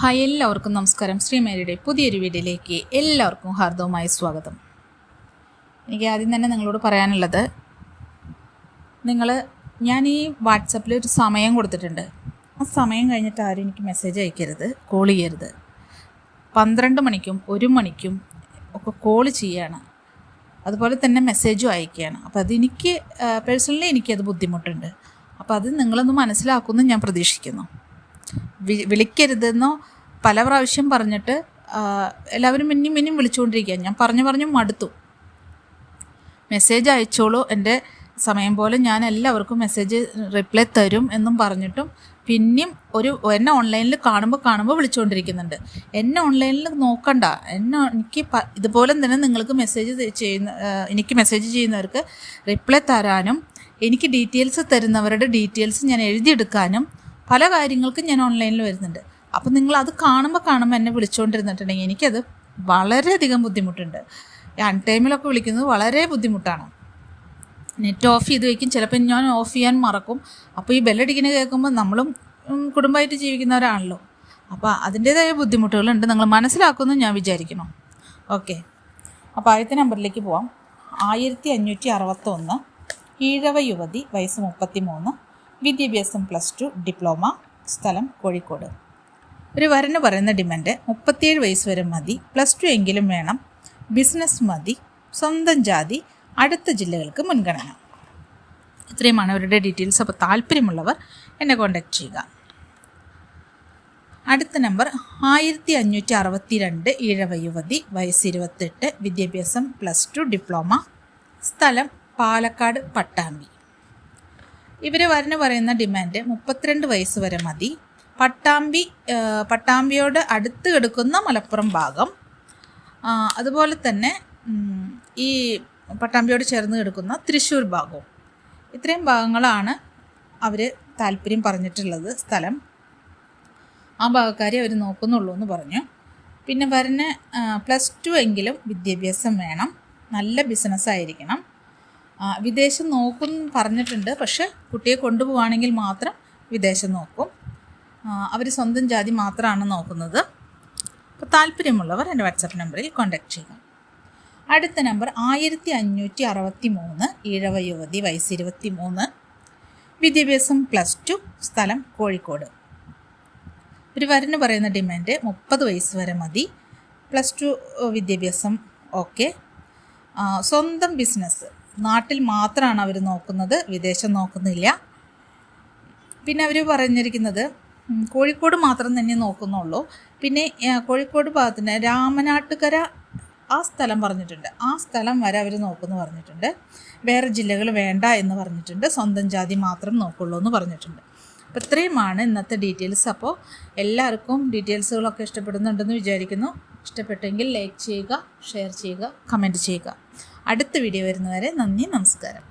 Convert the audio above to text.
Hi എല്ലാവർക്കും നമസ്കാരം. ശ്രീമേരിയുടെ പുതിയൊരു വീഡിയോയിലേക്ക് എല്ലാവർക്കും ഹാർദവുമായ സ്വാഗതം. എനിക്ക് ആദ്യം തന്നെ നിങ്ങളോട് പറയാനുള്ളത് നിങ്ങൾ ഞാൻ ഈ വാട്സപ്പിൽ ഒരു സമയം കൊടുത്തിട്ടുണ്ട്. ആ സമയം കഴിഞ്ഞിട്ട് ആരും എനിക്ക് മെസ്സേജ് അയക്കരുത് കോൾ ചെയ്യരുത്. പന്ത്രണ്ട് മണിക്കും ഒരു മണിക്കും ഒക്കെ കോൾ ചെയ്യാണ്. അതുപോലെ തന്നെ മെസ്സേജും അയക്കുകയാണ്. അപ്പോൾ അതെനിക്ക് പേഴ്സണലി എനിക്കത് ബുദ്ധിമുട്ടുണ്ട്. അപ്പോൾ അത് നിങ്ങളൊന്ന് മനസ്സിലാക്കുമെന്ന് ഞാൻ പ്രതീക്ഷിക്കുന്നു. വിളിക്കരുതെന്നോ പല പ്രാവശ്യം പറഞ്ഞിട്ട് എല്ലാവരും മിന്നും മിന്നും വിളിച്ചുകൊണ്ടിരിക്കുക. ഞാൻ പറഞ്ഞു പറഞ്ഞു മടുത്തു. മെസ്സേജ് അയച്ചോളൂ. എന്റെ സമയം പോലെ ഞാൻ എല്ലാവർക്കും മെസ്സേജ് റിപ്ലൈ തരും എന്നും പറഞ്ഞിട്ടും പിന്നെയും ഒരു എന്നെ ഓൺലൈനിൽ കാണുമ്പോൾ കാണുമ്പോൾ വിളിച്ചുകൊണ്ടിരിക്കുന്നുണ്ട്. എന്നെ ഓൺലൈനിൽ നോക്കണ്ട. എന്നെ എനിക്ക് ഇതുപോലെ തന്നെ നിങ്ങൾക്ക് മെസ്സേജ് ചെയ്യുന്ന എനിക്ക് മെസ്സേജ് ചെയ്യുന്നവർക്ക് റിപ്ലൈ തരാനും എനിക്ക് ഡീറ്റെയിൽസ് തരുന്നവരുടെ ഡീറ്റെയിൽസ് ഞാൻ എഴുതിയെടുക്കാനും പല കാര്യങ്ങൾക്കും ഞാൻ ഓൺലൈനിൽ വരുന്നുണ്ട്. അപ്പം നിങ്ങൾ അത് കാണുമ്പോൾ കാണുമ്പോൾ എന്നെ വിളിച്ചുകൊണ്ടിരുന്നിട്ടുണ്ടെങ്കിൽ എനിക്കത് വളരെയധികം ബുദ്ധിമുട്ടുണ്ട്. ഈ അൺടൈമിലൊക്കെ വിളിക്കുന്നത് വളരെ ബുദ്ധിമുട്ടാണ്. നെറ്റ് ഓഫ് ചെയ്ത് വയ്ക്കും ചിലപ്പോൾ ഞാൻ ഓഫ് ചെയ്യാൻ മറക്കും. അപ്പോൾ ഈ ബെല്ലടിക്കുന്നത് കേൾക്കുമ്പോൾ നമ്മളും കുടുംബമായിട്ട് ജീവിക്കുന്നവരാണല്ലോ അപ്പോൾ അതിന്റേതായ ബുദ്ധിമുട്ടുകളുണ്ട്. നിങ്ങൾ മനസ്സിലാക്കുമെന്ന് ഞാൻ വിചാരിക്കണം ഓക്കെ. അപ്പോൾ ആദ്യത്തെ നമ്പറിലേക്ക് പോവാം. ആയിരത്തി അഞ്ഞൂറ്റി അറുപത്തൊന്ന്. ഈഴവ യുവതി വയസ്സ് മുപ്പത്തി മൂന്ന് വിദ്യാഭ്യാസം പ്ലസ് ടു ഡിപ്ലോമ സ്ഥലം കോഴിക്കോട്. ഒരു വരന് പറയുന്ന ഡിമാൻഡ് മുപ്പത്തിയേഴ് വയസ്സ് വരെ മതി പ്ലസ് ടു എങ്കിലും വേണം ബിസിനസ് മതി സ്വന്തം ജാതി അടുത്ത ജില്ലകൾക്ക് മുൻഗണന. ഇത്രയുമാണ് അവരുടെ ഡീറ്റെയിൽസ്. അപ്പോൾ താല്പര്യമുള്ളവർ എന്നെ കോൺടാക്ട് ചെയ്യുക. അടുത്ത നമ്പർ ആയിരത്തി അഞ്ഞൂറ്റി അറുപത്തി രണ്ട് ഇഴവ യുവതി വയസ്സ് ഇരുപത്തെട്ട് വിദ്യാഭ്യാസം പ്ലസ് ടു ഡിപ്ലോമ സ്ഥലം പാലക്കാട് പട്ടാമ്പി. ഇവർ വരന് പറയുന്ന ഡിമാൻഡ് മുപ്പത്തിരണ്ട് വയസ്സ് വരെ മതി. പട്ടാമ്പി പട്ടാമ്പിയോട് അടുത്ത് കിടക്കുന്ന മലപ്പുറം ഭാഗം. അതുപോലെ തന്നെ ഈ പട്ടാമ്പിയോട് ചേർന്ന് കിടക്കുന്ന തൃശ്ശൂർ ഭാഗവും. ഇത്രയും ഭാഗങ്ങളാണ് അവർ താല്പര്യം പറഞ്ഞിട്ടുള്ളത് സ്ഥലം. ആ ഭാഗക്കാരെ അവർ നോക്കുന്നുള്ളൂ എന്ന് പറഞ്ഞു. പിന്നെ വരന് പ്ലസ് ടു എങ്കിലും വിദ്യാഭ്യാസം വേണം. നല്ല ബിസിനസ് ആയിരിക്കണം. വിദേശം നോക്കും പറഞ്ഞിട്ടുണ്ട്. പക്ഷെ കുട്ടിയെ കൊണ്ടുപോവാണെങ്കിൽ മാത്രം വിദേശം നോക്കും. അവർ സ്വന്തം ജാതി മാത്രമാണ് നോക്കുന്നത്. അപ്പോൾ താല്പര്യമുള്ളവർ എന്റെ വാട്സാപ്പ് നമ്പറിൽ കോൺടാക്ട് ചെയ്യുക. അടുത്ത നമ്പർ ആയിരത്തി അഞ്ഞൂറ്റി അറുപത്തി മൂന്ന് ഈഴവ യുവതി വയസ്സ് ഇരുപത്തി മൂന്ന് വിദ്യാഭ്യാസം പ്ലസ് ടു സ്ഥലം കോഴിക്കോട്. ഒരു വരന് പറയുന്ന ഡിമാൻഡ് മുപ്പത് വയസ്സ് വരെ മതി. പ്ലസ് ടു വിദ്യാഭ്യാസം ഓക്കെ. സ്വന്തം ബിസിനസ് നാട്ടിൽ മാത്രമാണ് അവർ നോക്കുന്നത് വിദേശം നോക്കുന്നില്ല. പിന്നെ അവർ പറഞ്ഞിരിക്കുന്നത് കോഴിക്കോട് മാത്രം തന്നെ നോക്കുന്നുള്ളൂ. പിന്നെ കോഴിക്കോട് ഭാഗത്തിന് രാമനാട്ടുകര ആ സ്ഥലം പറഞ്ഞിട്ടുണ്ട്. ആ സ്ഥലം വരെ അവർ നോക്കുമെന്ന് പറഞ്ഞിട്ടുണ്ട്. വേറെ ജില്ലകൾ വേണ്ട എന്ന് പറഞ്ഞിട്ടുണ്ട്. സ്വന്തം ജാതി മാത്രം നോക്കുള്ളൂ എന്ന് പറഞ്ഞിട്ടുണ്ട്. അപ്പോൾ ഇത്രയുമാണ് ഇന്നത്തെ ഡീറ്റെയിൽസ് അപ്പോൾ എല്ലാവർക്കും ഡീറ്റെയിൽസുകളൊക്കെ ഇഷ്ടപ്പെടുന്നുണ്ടെന്ന് വിചാരിക്കുന്നു. ഇഷ്ടപ്പെട്ടെങ്കിൽ ലൈക്ക് ചെയ്യുക ഷെയർ ചെയ്യുക കമന്റ് ചെയ്യുക. അടുത്ത വീഡിയോ വരുന്നവരെ നന്ദി നമസ്കാരം.